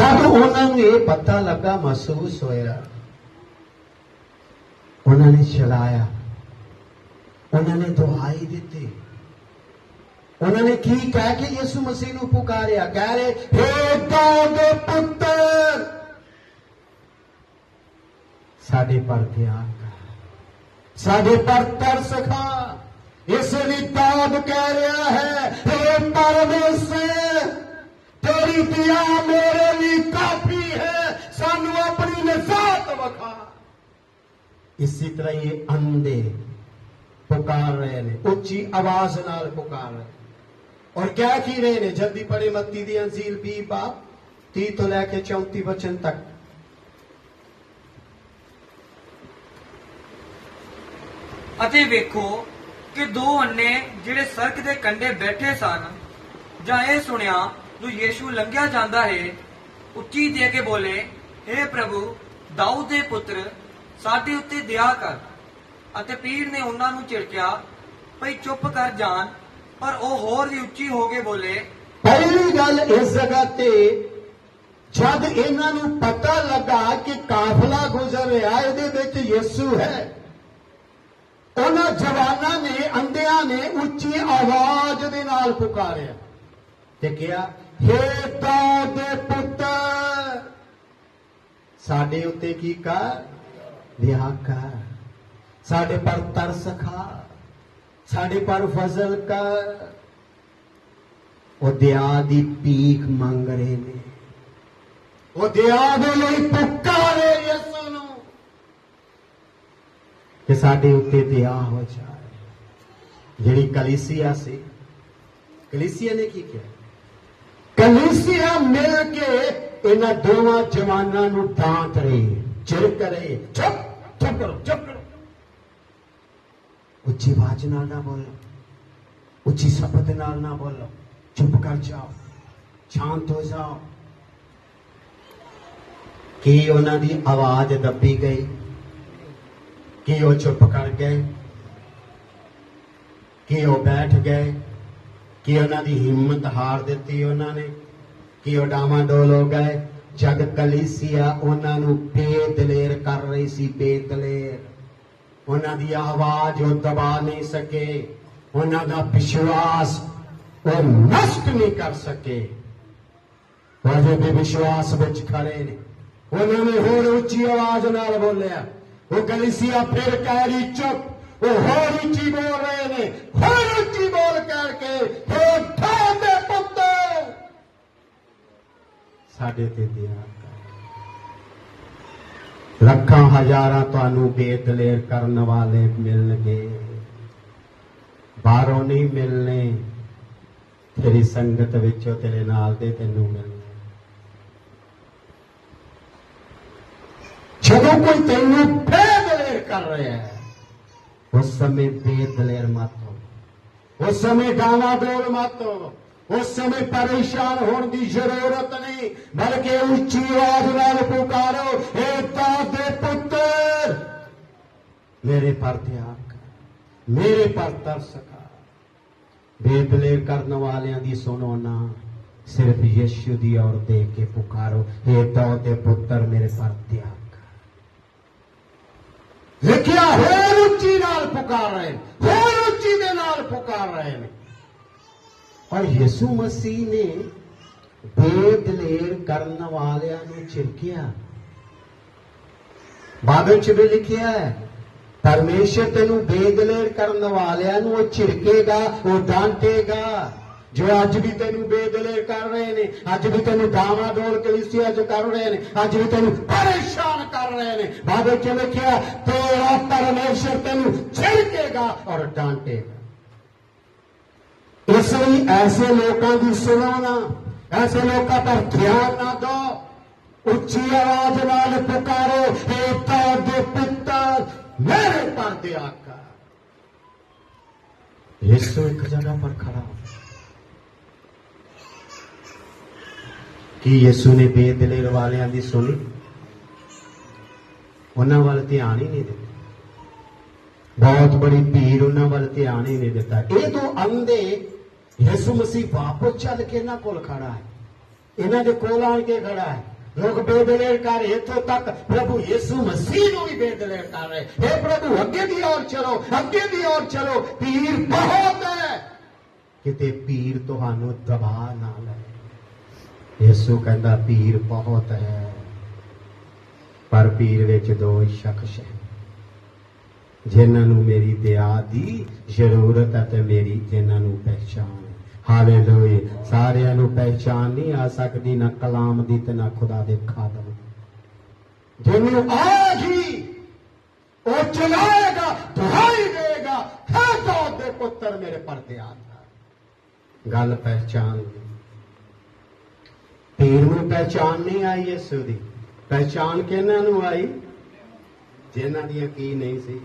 ਜਦ ਉਹਨਾਂ ਨੂੰ ਇਹ ਪਤਾ ਲੱਗਾ ਮਹਿਸੂਸ ਹੋਇਆ ਉਹਨਾਂ ਨੇ ਚਲਾਇਆ ਉਹਨਾਂ ਨੇ ਦੁਹਾਈ ਦਿੱਤੀ ਉਹਨਾਂ ਨੇ ਕੀ ਕਹਿ ਕੇ ਯਿਸੂ ਮਸੀਹ ਨੂੰ ਪੁਕਾਰਿਆ ਕਹਿ ਰਹੇ ਹੇ ਦਾਊਦ ਦੇ ਪੁੱਤਰ ਸਾਡੇ ਪਰ ਧਿਆਨ ਕਰ ਸਾਡੇ ਪਰ ਤਰਸ ਖਾ ਇਸ ਲਈ ਦਾਊਦ ਕਹਿ ਰਿਹਾ ਹੈ ਹੇ ਪਰਮੇਸ਼ਰ ਤੇਰੀ ਦਇਆ ਮੇਰੇ ਲਈ ਕਾਫੀ ਹੈ, ਸਾਨੂੰ ਆਪਣੀ ਨਜ਼ਾਤ ਵਿਖਾ। ਇਸੇ ਤਰ੍ਹਾਂ ਇਹ ਅੰਧੇ ਪੁਕਾਰ ਰਹੇ ਨੇ, ਉੱਚੀ ਆਵਾਜ਼ ਨਾਲ ਪੁਕਾਰ ਰਹੇ ਔਰ ਕਹਿ ਕੀ ਰਹੇ ਨੇ, ਜਲਦੀ ਪੜੇ ਮੱਤੀ ਦੀ ਅੰਜੀਲ 20 ਬਾਪ 30 ਤੋਂ ਲੈ ਕੇ 34 ਵਚਨ ਤੱਕ। ਅਤੇ ਵੇਖੋ ਕਿ ਦੋ ਅੰਨੇ ਜਿਹੜੇ ਸੜਕ ਦੇ ਕੰਢੇ ਬੈਠੇ ਸਨ ਜਾਂ ਇਹ ਸੁਣਿਆ ਜੋ ਯੀਸ਼ੂ ਲੰਘਿਆ ਜਾਂਦਾ ਹੈ, ਉੱਚੀ ਦੇ ਕੇ ਬੋਲੇ हे ਪ੍ਰਭੂ, ਦਾਊਦ ਦੇ ਪੁੱਤਰ, ਸਾਡੇ ਉੱਤੇ ਦਇਆ ਕਰ। ਅਤੇ ਪੀਰ ਨੇ ਉਹਨਾਂ ਨੂੰ ਝਿੜਕਿਆ ਭਈ ਚੁੱਪ ਕਰ ਜਾਣ ਪਰ ਉਹ ਹੋਰ ਵੀ ਉੱਚੀ ਹੋ ਕੇ ਬੋਲੇ, ਪਹਿਲੀ ਗੱਲ ਇਸ ਜਗ੍ਹਾ ਤੇ, ਜਦ ਇਹਨਾਂ ਨੂੰ ਪਤਾ ਲੱਗਾ ਕਿ ਕਾਫਲਾ ਗੁਜ਼ਰ ਰਿਹਾ, ਇਹਦੇ ਵਿੱਚ ਯਿਸੂ ਹੈ। ਉਹਨਾਂ ਜਵਾਨਾਂ ਨੇ, ਅੰਧਿਆਂ ਨੇ ਉੱਚੀ ਆਵਾਜ਼ ਦੇ ਨਾਲ ਪੁਕਾਰਿਆ ਤੇ ਕਿਹਾ ਹੇ ਦਾਊਦ ਦੇ ਪੁੱਤਰ ਸਾਡੇ ਉੱਤੇ ਕੀ ਕਰ? ਦਇਆ ਕਰ। ਸਾਡੇ ਪਰ ਤਰਸ ਖਾ। ਸਾਡੇ ਪਰ ਫਜ਼ਲ ਕਰ। ਉਹ ਦਿਆ ਦੀ ਭੀਖ ਮੰਗ ਰਹੇ ਨੇ। ਉਹ ਦਿਆ ਦੇ ਲਈ ਪੁਕਾਰੇ ਯਿਸੂ ਨੂੰ। ਕਿ ਸਾਡੇ ਉੱਤੇ ਦਿਆ ਹੋ ਜਾਏ। ਜਿਹੜੀ ਕਲੀਸਿਆ ਸੀ। ਕਲੀਸਿਆ ਨੇ ਕੀ ਕਿਹਾ? ਕਲੀਸਿਆ ਮਿਲ ਕੇ ਇਹਨਾਂ ਦੋਵਾਂ ਜਵਾਨਾਂ ਨੂੰ ਡਾਂਟ ਰਹੀ ਚਿਰਕ ਰਹੀ ਚੁੱਪ ਚੁੱਪ ਕਰੋ ਚੁੱਪ ਕਰੋ। ਉੱਚੀ ਆਵਾਜ਼ ਨਾਲ ਨਾ ਬੋਲੋ। ਉੱਚੀ ਸ਼ਬਦ ਨਾਲ ਨਾ ਬੋਲੋ। ਚੁੱਪ ਕਰ ਜਾਓ। ਸ਼ਾਂਤ ਹੋ ਜਾਓ। ਕੀ ਉਹਨਾਂ ਦੀ ਆਵਾਜ਼ ਦੱਬੀ ਗਈ? ਕੀ ਉਹ ਚੁੱਪ ਕਰ ਗਏ? ਕੀ ਉਹ ਬੈਠ ਗਏ? ਕਿ ਉਹਨਾਂ ਦੀ ਹਿੰਮਤ ਹਾਰ ਦਿੱਤੀ ਉਹਨਾਂ ਨੇ, ਕੀ ਉਹ ਡਾਮਾਡੋਲ ਹੋ ਗਏ। ਜਦ ਕਲੀਸਿਆ ਉਹਨਾਂ ਨੂੰ ਬੇਦਲੇਰ ਕਰ ਰਹੀ ਸੀ, ਬੇਦਲੇਰ। ਉਹਨਾਂ ਦੀ ਆਵਾਜ਼ ਉਹ ਦਬਾ ਨਹੀਂ ਸਕੇ। ਉਹਨਾਂ ਦਾ ਵਿਸ਼ਵਾਸ ਉਹ ਨਸ਼ਟ ਨਹੀਂ ਕਰ ਸਕੇ। ਉਹ ਅਜੇ ਵਿਸ਼ਵਾਸ ਵਿੱਚ ਖੜੇ ਨੇ। ਉਹਨਾਂ ਨੇ ਹੋਰ ਉੱਚੀ ਆਵਾਜ਼ ਨਾਲ ਬੋਲਿਆ, ਉਹ ਕਲੀਸਿਆ ਫਿਰ ਕਹਿ ਰਹੀ, ਚੁੱਪ। ਉਹ ਹੋਰ ਉੱਚੀ ਬੋਲ ਰਹੇ ਨੇ। ਹੋਰ ਉੱਚੀ ਬੋਲ ਕਰਕੇ ਦੇ ਪੁੱਤਰ। ਸਾਡੇ ਤੇ ਦਇਆ ਲੱਖਾਂ ਹਜ਼ਾਰਾਂ ਤੁਹਾਨੂੰ ਬੇਦਲੇਰ ਕਰਨ ਵਾਲੇ ਮਿਲਣਗੇ। ਬਾਹਰੋਂ ਨਹੀਂ ਮਿਲਨੇ ਤੇਰੀ ਸੰਗਤ ਵਿੱਚੋਂ ਤੇਰੇ ਨਾਲ ਦੇ ਤੈਨੂੰ ਮਿਲਣੇ ਜਦੋਂ ਕੋਈ ਤੈਨੂੰ ਬੇਦਲੇਰ ਕਰ ਰਿਹਾ ਹੈ, ਉਸ ਸਮੇਂ ਬੇਦਲੇਰ ਮਤ ਉਸ ਸਮੇਂ ਗਾਣਾ ਡੋਲ ਮਤ ਉਸ ਸਮੇਂ ਪਰੇਸ਼ਾਨ ਹੋਣ ਦੀ ਜ਼ਰੂਰਤ ਨਹੀਂ ਬਲਕਿ ਉੱਚੀ ਆਵਾਜ਼ ਨਾਲ ਪੁਕਾਰੋ ਏ ਦਾਦੇ ਪੁੱਤਰ ਮੇਰੇ ਪਰ ਧਿਆਨ ਮੇਰੇ ਪਰ ਤਰਸ ਕਰ ਬੇਦਲੇਰ ਕਰਨ ਵਾਲਿਆਂ ਦੀ ਸੁਣੋ ਨਾ ਸਿਰਫ ਯਿਸੂ ਦੀ ਔਰ ਦੇਖ ਕੇ ਪੁਕਾਰੋ ਏ ਦਾਦੇ ਪੁੱਤਰ ਮੇਰੇ ਪਰ ਧਿਆਨ ਕਰ ਲਿਖਿਆ ਹੋਰ ਉੱਚੀ ਨਾਲ ਪੁਕਾਰ ਰਹੇ ਨੇ ਦੇ ਨਾਲ ਪੁਕਾਰ ਰਹੇ ਨੇ। ਔਰ ਯਿਸੂ ਮਸੀਹ ਨੇ ਬੇਦਲੇਰ ਕਰਨ ਵਾਲਿਆਂ ਨੂੰ ਝਿੜਕਿਆ ਬਾਈਬਲ 'ਚ ਵੀ ਲਿਖਿਆ ਹੈ, ਪਰਮੇਸ਼ਰ ਤੈਨੂੰ ਬੇਦਲੇਰ ਕਰਨ ਵਾਲਿਆਂ ਨੂੰ ਉਹ ਝਿੜਕੇਗਾ ਉਹ ਡਾਂਟੇਗਾ। ਜੋ ਅੱਜ ਵੀ ਤੈਨੂੰ ਬੇਦਲੇਰ ਕਰ ਰਹੇ ਨੇ, ਅੱਜ ਵੀ ਤੈਨੂੰ ਡਾਵਾ ਡੋਲ ਕਲੀਸਿਆ ਚ ਕਰ ਰਹੇ ਨੇ, ਅੱਜ ਵੀ ਤੈਨੂੰ ਪਰੇਸ਼ਾਨ ਕਰ ਰਹੇ ਨੇ। ਬਾਈਬਲ 'ਚ ਲਿਖਿਆ, ਤੇਰਾ ਪਰਮੇਸ਼ਰ ਤੈਨੂੰ ਝਿੜਕੇਗਾ ਔਰ ਡਾਂਟੇਗਾ। ਇਸ ਲਈ ਐਸੇ ਲੋਕਾਂ ਦੀ ਸੁਣੋ ਨਾ, ਐਸੇ ਲੋਕਾਂ ਪਰ ਧਿਆਨ ਨਾ ਦਿਓ। ਉੱਚੀ ਆਵਾਜ਼ ਨਾਲ ਪੁਕਾਰੋ ਏ ਦੇ ਪੁੱਤਰ ਮੇਰੇ ਪਰ ਦਇਆ ਕਰ ਯਿਸੂ ਇੱਕ ਜਗ੍ਹਾ ਪਰ ਖੜਾ ਕੀ ਯਿਸੂ ਨੇ ਬੇਦਲੇਰ ਵਾਲਿਆਂ ਦੀ ਸੁਣੀ? ਉਹਨਾਂ ਵੱਲ ਧਿਆਨ ਹੀ ਨਹੀਂ ਦਿੱਤਾ। ਬਹੁਤ ਬੜੀ ਭੀੜ ਉਹਨਾਂ ਵੱਲ ਧਿਆਨ ਹੀ ਨਹੀਂ ਦਿੱਤਾ। ਇਹ ਤੋਂ ਅੰਧੇ ਯਿਸੂ ਮਸੀਹ ਵਾਪਸ ਚੱਲ ਕੇ ਇਹਨਾਂ ਕੋਲ ਖੜਾ ਹੈ। ਇਹਨਾਂ ਦੇ ਕੋਲ ਆਣ ਕੇ ਖੜਾ ਹੈ। ਲੋਕ ਬੇਦਲੇਰ ਕਰ ਰਹੇ, ਇੱਥੋਂ ਤੱਕ ਪ੍ਰਭੂ ਯਿਸੂ ਮਸੀਹ ਨੂੰ ਵੀ ਬੇਦਲੇਰ ਕਰ ਰਹੇ। हे ਪ੍ਰਭੂ ਅੱਗੇ ਦੀ ਔਰ ਚਲੋ ਅੱਗੇ ਦੀ ਔਰ ਚਲੋ ਪੀਰ ਬਹੁਤ ਹੈ। ਕਿਤੇ ਪੀਰ ਤੁਹਾਨੂੰ ਦਬਾ ਨਾ ਲੈ ਯਿਸੂ ਕਹਿੰਦਾ ਪੀਰ ਬਹੁਤ ਹੈ। ਪਰ ਪੀਰ ਵਿੱਚ ਦੋ ਸ਼ਖਸ ਹੈ। ਜਿਨ੍ਹਾਂ ਨੂੰ ਮੇਰੀ ਦਇਆ ਦੀ ਜ਼ਰੂਰਤ ਹੈ ਤੇ ਮੇਰੀ ਜਿਨ੍ਹਾਂ ਨੂੰ ਪਹਿਚਾਨ ਹਾਲੇਲੂਇਆ। ਸਾਰਿਆਂ ਨੂੰ ਪਹਿਚਾਨ ਨਹੀਂ ਆ ਸਕਦੀ, ਨਾ ਕਲਾਮ ਦੀ ਤੇ ਨਾ ਖੁਦਾ ਦੇ ਖਾਦਮ ਦੀ ਜਿਹਨੂੰ ਆਗੀ ਉਹ ਚਲਾਏਗਾ, ਦੁਹਾਈ ਦੇਗਾ ਹੈ ਦਾਊਦ ਦੇ ਪੁੱਤਰ ਮੇਰੇ ਪਰਦੇ ਆਤਾ ਗੱਲ ਪਹਿਚਾਨ ਦੀ ਪੀਰ ਨੂੰ ਪਹਿਚਾਨ ਨਹੀਂ ਆਈ ਯਿਸੂ ਦੀ। ਪਹਿਚਾਨ ਕਿਹਨਾਂ ਨੂੰ ਆਈ? ਜਿਨ੍ਹਾਂ ਦੀਆਂ ਕੀ ਨਹੀਂ ਸੀ।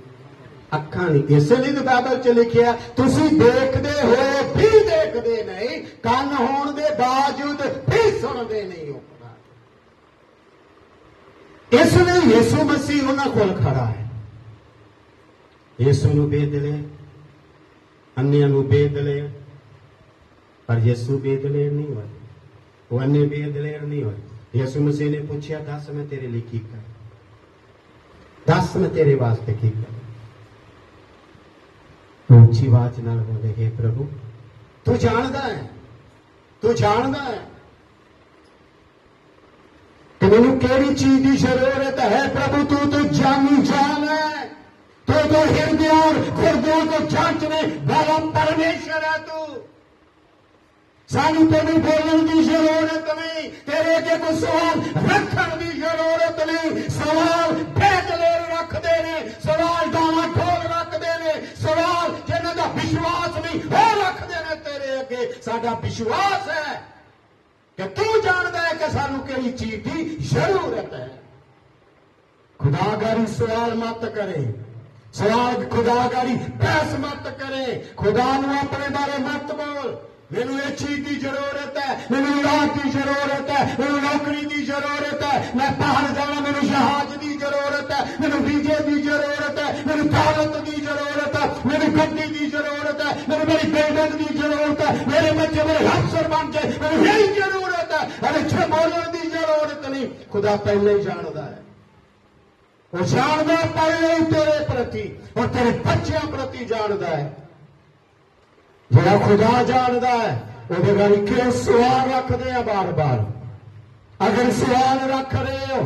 ਅੱਖਾਂ ਨਹੀਂ। ਇਸੇ ਲਈ ਤਾਂ ਬਾਈਬਲ ਚ ਲਿਖਿਆ, ਤੁਸੀਂ ਦੇਖਦੇ ਹੋ, ਵੀ ਦੇਖਦੇ ਨਹੀਂ। ਕੰਨ ਹੋਣ ਦੇ ਬਾਵਜੂਦ ਵੀ ਸੁਣਦੇ ਨਹੀਂ ਹੋ ਇਸ ਲਈ ਯਿਸੂ ਮਸੀਹ ਉਹਨਾਂ ਕੋਲ ਖੜਾ ਹੈ। ਯਿਸੂ ਨੂੰ ਬੇਦਲੇ ਅੰਨਿਆਂ ਨੂੰ ਬੇਦਲੇ ਪਰ ਯਿਸੂ ਬੇਦਲੇ ਨਹੀਂ ਹੋਏ ਉਹ ਅੰਨੇ ਬੇਦਲੇ ਨਹੀਂ ਹੋਏ ਯਿਸੂ ਮਸੀਹ ਨੇ ਪੁੱਛਿਆ, ਦੱਸ ਮੈਂ ਤੇਰੇ ਲਈ ਕੀ ਕਰਾਂ? ਦੱਸ ਮੈਂ ਤੇਰੇ ਵਾਸਤੇ ਕੀ ਕਰਾਂ? ਉੱਚੀ ਬਾਤ ਨਾਲ ਬੋਲੇ, ਹੈ ਪ੍ਰਭੂ, ਤੂੰ ਜਾਣਦਾ ਹੈ, ਤੂੰ ਜਾਣਦਾ ਹੈ ਕਿ ਮੈਨੂੰ ਕਿਹੜੀ ਚੀਜ਼ ਦੀ ਜ਼ਰੂਰਤ ਹੈ? ਪ੍ਰਭੂ, ਤੂੰ ਤੂੰ ਜਾਣੀ ਜਾਣ ਹੈ। ਤੂੰ ਤੂੰ ਹਿਰਦੇ ਔਰ ਖੁਰਦਿਆਂ ਕੋ ਜਾਂਚਨੇ ਵਾਲਾ ਪਰਮੇਸ਼ਰ ਹੈ ਤੂੰ। ਸਾਨੂੰ ਤੈਨੂੰ ਬੋਲਣ ਦੀ ਜ਼ਰੂਰਤ ਨਹੀਂ, ਤੇਰੇ ਅੱਗੇ ਕੋਈ ਸਵਾਲ ਰੱਖਣ ਦੀ ਜ਼ਰੂਰਤ ਨਹੀਂ। ਸਵਾਲ ਫੇਕ ਲੈ ਰੱਖਦੇ ਨੇ, ਸਵਾਲ ਦਾ ਮੱਠ ਸਵਾਲ ਵਿਸ਼ਵਾਸ ਨਹੀਂ। ਉਹ ਰੱਖਦੇ ਨੇ ਤੇਰੇ ਅੱਗੇ। ਸਾਡਾ ਵਿਸ਼ਵਾਸ ਹੈ ਕਿ ਤੂੰ ਜਾਣਦਾ ਹੈ ਕਿ ਸਾਨੂੰ ਕਿਹੜੀ ਚੀਜ਼ ਦੀ ਜ਼ਰੂਰਤ ਹੈ। ਖੁਦਾਗਾਰੀ ਸਵਾਲ ਮਤ ਕਰੇ। ਸਵਾਲ ਖੁਦਾਗਾਰੀ ਬਹਿਸ ਮਤ ਕਰੇ। ਖੁਦਾ ਨੂੰ ਆਪਣੇ ਬਾਰੇ ਮਤ ਬੋਲ। ਮੈਨੂੰ ਇਹ ਚੀਜ਼ ਦੀ ਜ਼ਰੂਰਤ ਹੈ। ਮੈਨੂੰ ਇਲਾਜ ਦੀ ਜ਼ਰੂਰਤ ਹੈ। ਮੈਨੂੰ ਨੌਕਰੀ ਦੀ ਜ਼ਰੂਰਤ ਹੈ। ਮੈਂ ਬਾਹਰ ਜਾਣਾ, ਮੈਨੂੰ ਜਹਾਜ਼ ਦੀ ਜ਼ਰੂਰਤ ਹੈ। ਮੈਨੂੰ ਵੀਜ਼ੇ ਦੀ ਜ਼ਰੂਰਤ ਹੈ। ਮੈਨੂੰ ਦੌਲਤ ਦੀ ਜ਼ਰੂਰਤ ਹੈ ਮੈਨੂੰ ਗੱਡੀ ਦੀ ਜ਼ਰੂਰਤ ਹੈ ਮੈਨੂੰ ਮੇਰੀ ਬਿਲਡਿੰਗ ਦੀ ਜ਼ਰੂਰਤ ਹੈ, ਮੇਰੇ ਬੱਚੇ ਮੇਰੇ ਅਫਸਰ ਬਣ ਕੇ ਮੈਨੂੰ ਇਹੀ ਜ਼ਰੂਰਤ ਹੈ। ਅਰੇ ਛੇ ਬੋਲਣ ਦੀ ਜ਼ਰੂਰਤ ਨਹੀਂ, ਖੁਦਾ ਪਹਿਲੇ ਹੀ ਜਾਣਦਾ ਹੈ। ਉਹ ਜਾਣਦਾ ਪਹਿਲੇ ਹੀ ਤੇਰੇ ਪ੍ਰਤੀ ਔਰ ਤੇਰੇ ਬੱਚਿਆਂ ਪ੍ਰਤੀ ਜਾਣਦਾ ਹੈ। ਜਿਹੜਾ ਖੁਦਾ ਜਾਣਦਾ ਹੈ, ਉਹਦੇ ਬਾਰੇ ਕਿਉਂ ਸਵਾਲ ਰੱਖਦੇ ਆ ਬਾਰ-ਬਾਰ। ਅਗਰ ਸਵਾਲ ਰੱਖ ਰਹੇ ਹੋ,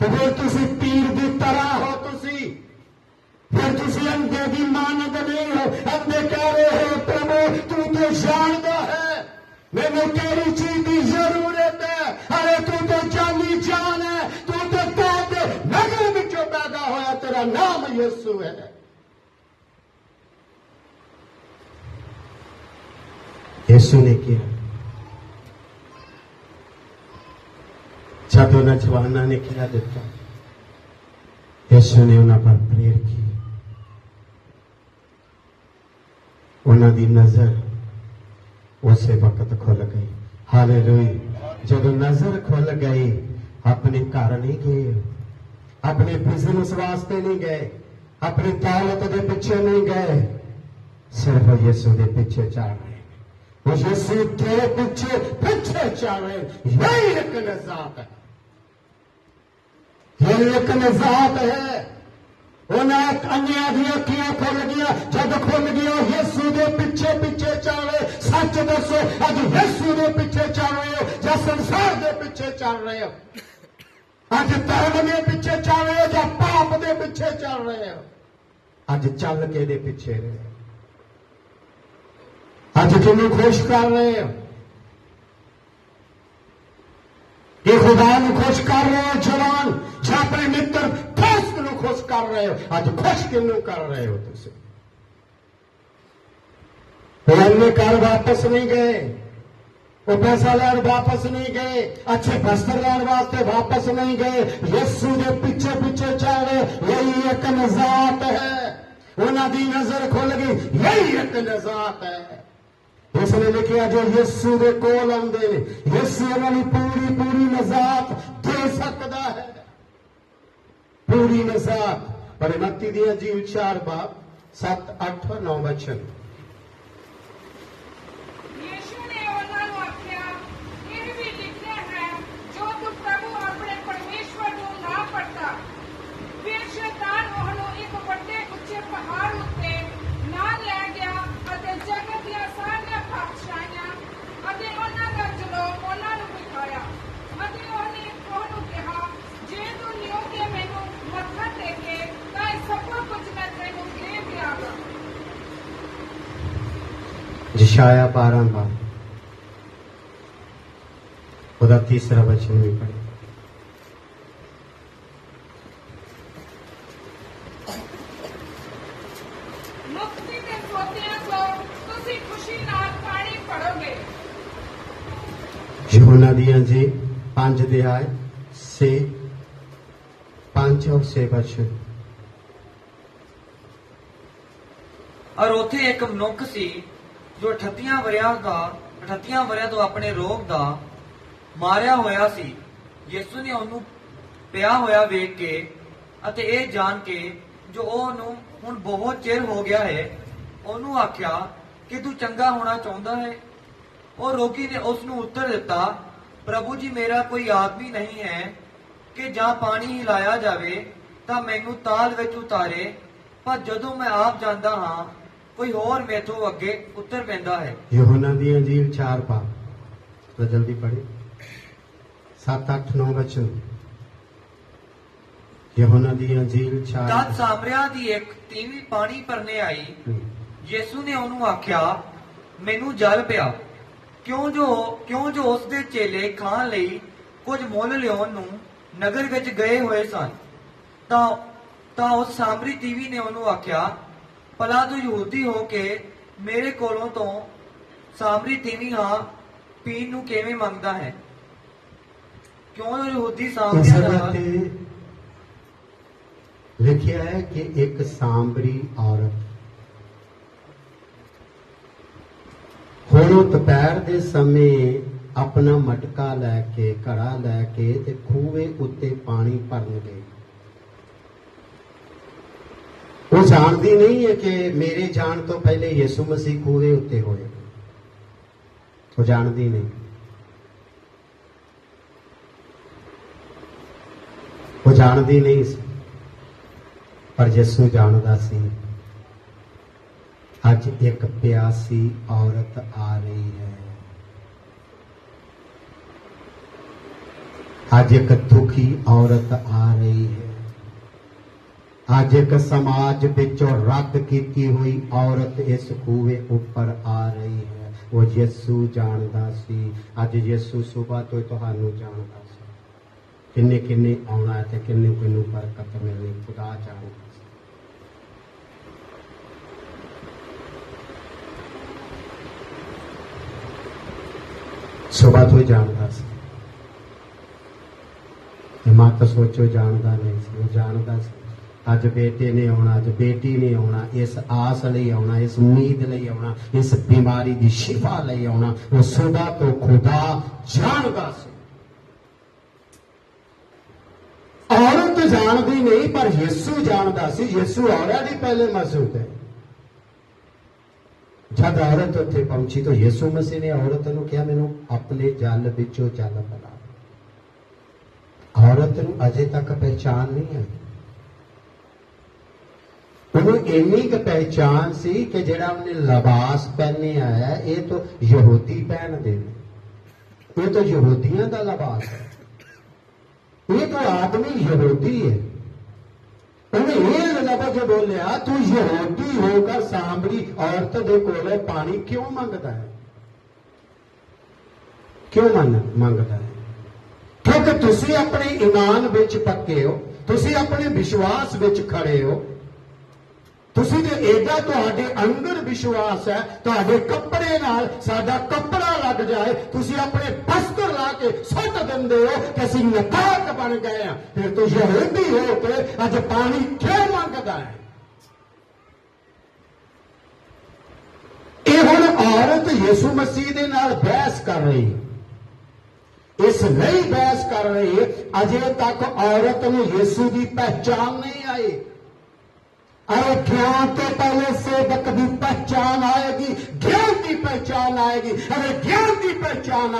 ਤਾਂ ਫਿਰ ਤੁਸੀਂ ਪੀਰ ਦੀ ਤਰ੍ਹਾਂ ਹੋ ਤੁਸੀਂ। ਫਿਰ ਤੁਸੀਂ ਅੰਧੇ ਦੀ ਮਾਨਦ ਨਹੀਂ ਹੋ ਅੰਧੇ ਕਹਿ ਰਹੇ ਹੋ ਪ੍ਰਭੂ ਤੂੰ ਤੇ ਜਾਣਦਾ ਹੈ ਮੈਨੂੰ ਕਿਹੜੀ ਚੀਜ਼ ਦੀ ਜ਼ਰੂਰਤ ਹੈ ਅਰੇ ਤੂੰ ਤੇ ਜਾਨੀ ਜਾਨ ਹੈ ਤੂੰ ਤੇ ਦਾਦ ਦੇ ਨਗਰ ਵਿੱਚੋਂ ਪੈਦਾ ਹੋਇਆ ਤੇਰਾ ਨਾਮ ਯਿਸੂ ਹੈ ਯਿਸੂ ਨੇ ਕਿਹਾ ਜਦੋਂ ਨੌਜਵਾਨਾਂ ਨੇ ਕਿਹਾ ਦਿੱਤਾ ਯਿਸੂ ਨੇ ਉਹਨਾਂ ਪਰ ਪ੍ਰੇਰ ਕੀ ਉਹਨਾਂ ਦੀ ਨਜ਼ਰ ਉਸੇ ਵਕਤ ਖੁੱਲ ਗਈ। ਹਾਲੇਲੂਇਆ। ਜਦੋਂ ਨਜ਼ਰ ਖੁੱਲ ਗਈ, ਆਪਣੇ ਘਰ ਨਹੀਂ ਗਏ। ਆਪਣੇ ਬਿਜ਼ਨਸ ਵਾਸਤੇ ਨਹੀਂ ਗਏ। ਆਪਣੀ ਦੌਲਤ ਦੇ ਪਿੱਛੇ ਨਹੀਂ ਗਏ। ਸਿਰਫ ਯਿਸੂ ਦੇ ਪਿੱਛੇ ਚੱਲ ਰਹੇ। ਉਹ ਯਿਸੂ ਦੇ ਪਿੱਛੇ ਪਿੱਛੇ ਚੱਲ ਰਹੇ। ਯਹੀ ਇੱਕ ਨਜ਼ਾਤ ਹੈ। ਇਹ ਇੱਕ ਨਜ਼ਾਤ ਹੈ। ਉਹਨਾਂ ਅੰਨਿਆਂ ਦੀਆਂ ਅੱਖੀਆਂ ਖੁੱਲ ਗਈਆਂ। ਜਦ ਖੁੱਲ ਗਈਆਂ ਦੱਸੋ, ਅੱਜ ਯਿਸੂ ਦੇ ਪਿੱਛੇ ਚੱਲ ਰਹੇ ਹੋ ਜਾਂ ਸੰਸਾਰ ਦੇ ਪਿੱਛੇ ਚੱਲ ਰਹੇ ਹੋ? ਅੱਜ ਧਰਮ ਦੇ ਪਿੱਛੇ ਚੱਲ ਰਹੇ ਹੋ ਜਾਂ ਪਾਪ ਦੇ ਪਿੱਛੇ ਚੱਲ ਰਹੇ ਹੋ? ਅੱਜ ਚੱਲ ਕੇ ਦੇ ਪਿੱਛੇ ਰਹੇ ਅੱਜ ਕਿਹਨੂੰ ਖੁਸ਼ ਕਰ ਰਹੇ ਹੋ? ਇਹ ਖੁਦਾ ਨੂੰ ਖੁਸ਼ ਕਰ ਰਹੇ ਹੋ, ਜਵਾਨ? ਜਾਂ ਆਪਣੇ ਮਿੱਤਰ ਦੋਸਤ ਨੂੰ ਖੁਸ਼ ਕਰ ਰਹੇ ਹੋ? ਅੱਜ ਖੁਸ਼ ਕਿਹਨੂੰ ਕਰ ਰਹੇ ਹੋ ਤੁਸੀਂ? ਉਹ ਅੰਨੇ ਘਰ ਵਾਪਸ ਨਹੀਂ ਗਏ। ਉਹ ਪੈਸਾ ਲੈਣ ਵਾਪਸ ਨਹੀਂ ਗਏ। ਅੱਛੇ ਬਸਤਰ ਲੈਣ ਵਾਸਤੇ ਵਾਪਸ ਨਹੀਂ ਗਏ। ਯਿਸੂ ਦੇ ਪਿੱਛੇ ਪਿੱਛੇ ਚੱਲ ਰਹੇ ਯਹੀ ਇੱਕ ਨਜ਼ਾਤ ਹੈ। ਉਹਨਾਂ ਦੀ ਨਜ਼ਰ ਖੁੱਲ ਗਈ। ਯਹੀ ਇੱਕ ਨਜ਼ਾਤ ਹੈ। ਇਸ ਨੇ ਲਿਖਿਆ ਜੋ ਯਿਸੂ ਦੇ ਕੋਲ ਆਉਂਦੇ ਨੇ, ਯਿਸੂ ਉਹਨਾਂ ਨੂੰ ਪੂਰੀ ਪੂਰੀ ਨਜ਼ਾਤ ਦੇ ਸਕਦਾ ਹੈ। ਪੂਰੀ ਨਜ਼ਾਤ। ਪਰ ਮੱਤੀ ਦੀ ਅਜੀਬ ਚਾਰ ਬਾਬ 7 8 9 ਵਚਨ ਯੀਸ਼ੂ ਨੇ ਉਹਨਾਂ ਨੂੰ ਆਖਿਆ ਇਹ ਵੀ ਲਿਖਿਆ ਜਿਸ਼ਾਇਆ 12 ਬਾਰ ਉਹਦਾ ਤੀਸਰਾ ਵਚਨ ਵੀ ਪੜ੍ਹੇ। ਮੁਕਤੀ ਦੇ ਸੋਤਿਆਂ ਤੋਂ ਤੁਸੀਂ ਖੁਸ਼ੀ ਨਾਲ ਪਾਣੀ ਪੜੋਗੇ ਯਹੋਨਾ ਦੀਆਂ ਜੀ ਪੰਜ ਅਧਿਆਇ ਸੇ ਪੰਜ ਔਰ ਸੇ ਵਚਨ। ਔਰ ਉੱਥੇ ਇੱਕ ਮਨੁੱਖ ਸੀ ਜੋ 38 ਵਰਿਆਂ ਦਾ 38 ਵਰਿਆਂ ਤੋਂ ਆਪਣੇ ਰੋਗ ਦਾ ਮਾਰਿਆ ਹੋਇਆ ਸੀ, ਯਿਸੂ ਨੇ ਉਹਨੂੰ ਪਿਆ ਹੋਇਆ ਵੇਖ ਕੇ ਅਤੇ ਇਹ ਜਾਣ ਕੇ ਜੋ ਉਹਨੂੰ ਹੁਣ ਬਹੁਤ ਚਿਰ ਹੋ ਗਿਆ ਹੈ, ਉਹਨੂੰ ਆਖਿਆ ਕਿ ਤੂੰ ਚੰਗਾ ਹੋਣਾ ਚਾਹੁੰਦਾ ਹੈ। ਉਹ ਰੋਗੀ ਨੇ ਉਸ ਨੂੰ ਉੱਤਰ ਦਿੱਤਾ, ਪ੍ਰਭੂ ਜੀ, ਮੇਰਾ ਕੋਈ ਆਦਮੀ ਨਹੀਂ ਹੈ ਕਿ ਜਾਂ ਪਾਣੀ ਹਿਲਾਇਆ ਜਾਵੇ ਤਾਂ ਮੈਨੂੰ ਤਾਲ ਵਿੱਚ ਉਤਾਰੇ, ਪਰ ਜਦੋਂ ਮੈਂ ਆਪ ਜਾਂਦਾ ਹਾਂ ਕੋਈ ਹੋਰ ਮੇਥੋਂ ਅੱਗੇ ਉੱਤਰ ਪੈਂਦਾ ਹੈ। ਯਹੋਨਾ ਦੀਆਂ ਜੀ ਚਾਰ ਪਾ। ਤਾਂ ਜਲਦੀ ਪੜ੍ਹੇ। 7 8 9 ਵਚਨ। ਯਹੋਨਾ ਦੀਆਂ ਜੀ ਚਾਰ ਤਦ ਸਾਮਰਿਆ ਦੀ ਇੱਕ ਤੀਵੀਂ ਪਾਣੀ ਭਰਨੇ ਆਈ। ਯਿਸੂ ਨੇ ਉਹਨੂੰ ਆਖਿਆ ਮੈਨੂੰ ਜਲ ਪਿਆ। ਕਿਉਂ ਜੋ ਕਿਉਂ ਜੋ ਉਸ ਦੇ ਚੇਲੇ ਖਾਣ ਲਈ ਕੁਝ ਮੁੱਲ ਲਿਆਉਣ ਨੂੰ ਨਗਰ ਵਿੱਚ ਗਏ ਹੋਏ ਸਨ? ਤਾਂ ਤਾਂ ਉਸ ਸਾਮਰੀ ਤੀਵੀ ਨੇ ਉਹਨੂੰ ਆਖਿਆ ਭਲਾ ਤੂੰ ਯਹੂਦੀ ਹੋ ਕੇ ਮੇਰੇ ਕੋਲੋਂ ਤੋਂ ਸਾਮਰੀ ਤੀਵੀ ਹਾਂ ਪੀਣ ਨੂੰ ਕਿਵੇਂ ਮੰਗਦਾ ਹੈ? ਕਿਉਂ ਯਹੂਦੀ ਦਾ ਤੇ ਲਿਖਿਆ ਹੈ ਕਿ ਇੱਕ ਸਾਂਬਰੀ ਔਰਤ ਉਹ ਦੁਪਹਿਰ ਦੇ ਸਮੇਂ ਆਪਣਾ ਮਟਕਾ ਲੈ ਕੇ ਘੜਾ ਲੈ ਕੇ ਤੇ ਖੂਹੇ ਉੱਤੇ ਪਾਣੀ ਭਰਨ ਗਈ ਉਹ ਜਾਣਦੀ ਨਹੀਂ ਹੈ ਕਿ ਮੇਰੇ ਜਾਣ ਤੋਂ ਪਹਿਲੇ ਯਿਸੂ ਮਸੀਹ ਖੂਹੇ ਉੱਤੇ ਹੋਏ। ਉਹ ਜਾਣਦੀ ਨਹੀਂ। ਉਹ ਜਾਣਦੀ ਨਹੀਂ ਸੀ। ਪਰ ਯਿਸੂ ਜਾਣਦਾ ਸੀ, ਅੱਜ ਇੱਕ ਪਿਆਸੀ ਔਰਤ ਆ ਰਹੀ ਹੈ। ਅੱਜ ਇੱਕ ਦੁਖੀ ਔਰਤ ਆ ਰਹੀ ਹੈ। ਅੱਜ ਇੱਕ ਸਮਾਜ ਵਿੱਚੋਂ ਰੱਦ ਕੀਤੀ ਹੋਈ ਔਰਤ ਇਸ ਖੂਹੇ ਉੱਪਰ ਆ ਰਹੀ ਹੈ। ਉਹ ਯਿਸੂ ਜਾਣਦਾ ਸੀ। ਅੱਜ ਯਿਸੂ ਸੁਬਾ ਤੋਂ ਤੁਹਾਨੂੰ ਜਾਣਦਾ ਸੀ। ਕਿੰਨੇ ਕਿੰਨੇ ਆਉਣਾ ਤੇ ਕਿੰਨੇ ਕਿੰਨੂੰ ਬਰਕਤ ਮਿਲਣੀ ਖੁਦਾ ਜਾਣਦਾ ਸੀ। ਸੁਬਾ ਤੋਂ ਜਾਣਦਾ ਸੀ। ਇਹ ਮਾਤਾ ਸੋਚੋ, ਜਾਣਦਾ ਨਹੀਂ ਸੀ। ਉਹ ਜਾਣਦਾ ਸੀ। ਅੱਜ ਬੇਟੇ ਨੇ ਆਉਣਾ, ਅੱਜ ਬੇਟੀ ਨੇ ਆਉਣਾ, ਇਸ ਆਸ ਲਈ ਆਉਣਾ, ਇਸ ਉਮੀਦ ਲਈ ਆਉਣਾ, ਇਸ ਬਿਮਾਰੀ ਦੀ ਸ਼ਿਫਾ ਲਈ ਆਉਣਾ, ਉਹ ਸੁਬਾ ਤੋਂ ਖੁਦਾ ਜਾਣਦਾ ਸੀ। ਔਰਤ ਜਾਣਦੀ ਨਹੀਂ, ਪਰ ਯਿਸੂ ਜਾਣਦਾ ਸੀ। ਯਿਸੂ ਆਲਰੇਡੀ ਪਹਿਲੇ ਮੌਜੂਦ ਹੈ। ਜਦ ਔਰਤ ਉੱਥੇ ਪਹੁੰਚੀ ਤਾਂ ਯਿਸੂ ਮਸੀਹ ਨੇ ਔਰਤ ਨੂੰ ਕਿਹਾ, ਮੈਨੂੰ ਆਪਣੇ ਜਲ ਵਿੱਚੋਂ ਜਲ ਬਣਾ ਔਰਤ ਨੂੰ ਅਜੇ ਤੱਕ ਪਹਿਚਾਨ ਨਹੀਂ ਆਈ। ਉਹਨੂੰ ਇੰਨੀ ਕੁ ਪਹਿਚਾਨ ਸੀ ਕਿ ਜਿਹੜਾ ਉਹਨੇ ਲਿਬਾਸ ਪਹਿਨਿਆ ਹੈ, ਇਹ ਤਾਂ ਯਹੂਦੀ ਪਹਿਨਦੇ ਨੇ। ਇਹ ਤਾਂ ਯਹੂਦੀਆਂ ਦਾ ਲਿਬਾਸ ਹੈ। ਇਹ ਤਾਂ ਆਦਮੀ ਯਹੂਦੀ ਹੈ। ਉਹਨੇ ਇਹ ਲਫ਼ਜ਼ ਬੋਲਿਆ, ਤੂੰ ਯਹੂਦੀ ਹੋकर ਸਾਂਭਰੀ ਔਰਤ ਦੇ ਕੋਲੇ ਪਾਣੀ ਕਿਉਂ ਮੰਗਦਾ ਹੈ? ਕਿਉਂ ਮੰਨ, ਮੰਗਦਾ ਹੈ? ਕਿਉਂਕਿ ਤੁਸੀਂ ਆਪਣੇ ਈਮਾਨ ਵਿੱਚ ਪੱਕੇ ਹੋ, ਤੁਸੀਂ ਆਪਣੇ ਵਿਸ਼ਵਾਸ ਵਿੱਚ ਖੜੇ ਹੋ ਤੁਸੀਂ ਤੇ ਏਡਾ ਤੁਹਾਡੇ ਅੰਦਰ ਵਿਸ਼ਵਾਸ ਹੈ, ਤੁਹਾਡੇ ਕੱਪੜੇ ਨਾਲ ਸਾਡਾ ਕੱਪੜਾ ਲੱਗ ਜਾਏ, ਤੁਸੀਂ ਆਪਣੇ ਬਸਤਰ ਲਾ ਕੇ ਸੁੱਟ ਦਿੰਦੇ ਹੋ ਕਿ ਅਸੀਂ ਨਪਾਕ ਬਣ ਗਏ ਆ ਫਿਰ ਤੁਸੀਂ ਯਹੂਦੀ ਹੋ ਕੇ ਅੱਜ ਪਾਣੀ ਕਿਉਂ ਮੰਗਦਾ ਹੈ? ਇਹ ਹੁਣ ਔਰਤ ਯਿਸੂ ਮਸੀਹ ਦੇ ਨਾਲ ਬਹਿਸ ਕਰ ਰਹੀ। ਹੈ ਇਸ ਲਈ ਬਹਿਸ ਕਰ ਰਹੀ, ਅਜੇ ਤੱਕ ਔਰਤ ਨੂੰ ਯਿਸੂ ਦੀ ਪਹਿਚਾਨ ਨਹੀਂ ਆਈ। अरे ज्ञान के पहले सेवक की पहचान आएगी ज्ञान की पहचान आएगी अरे ज्ञान की पहचान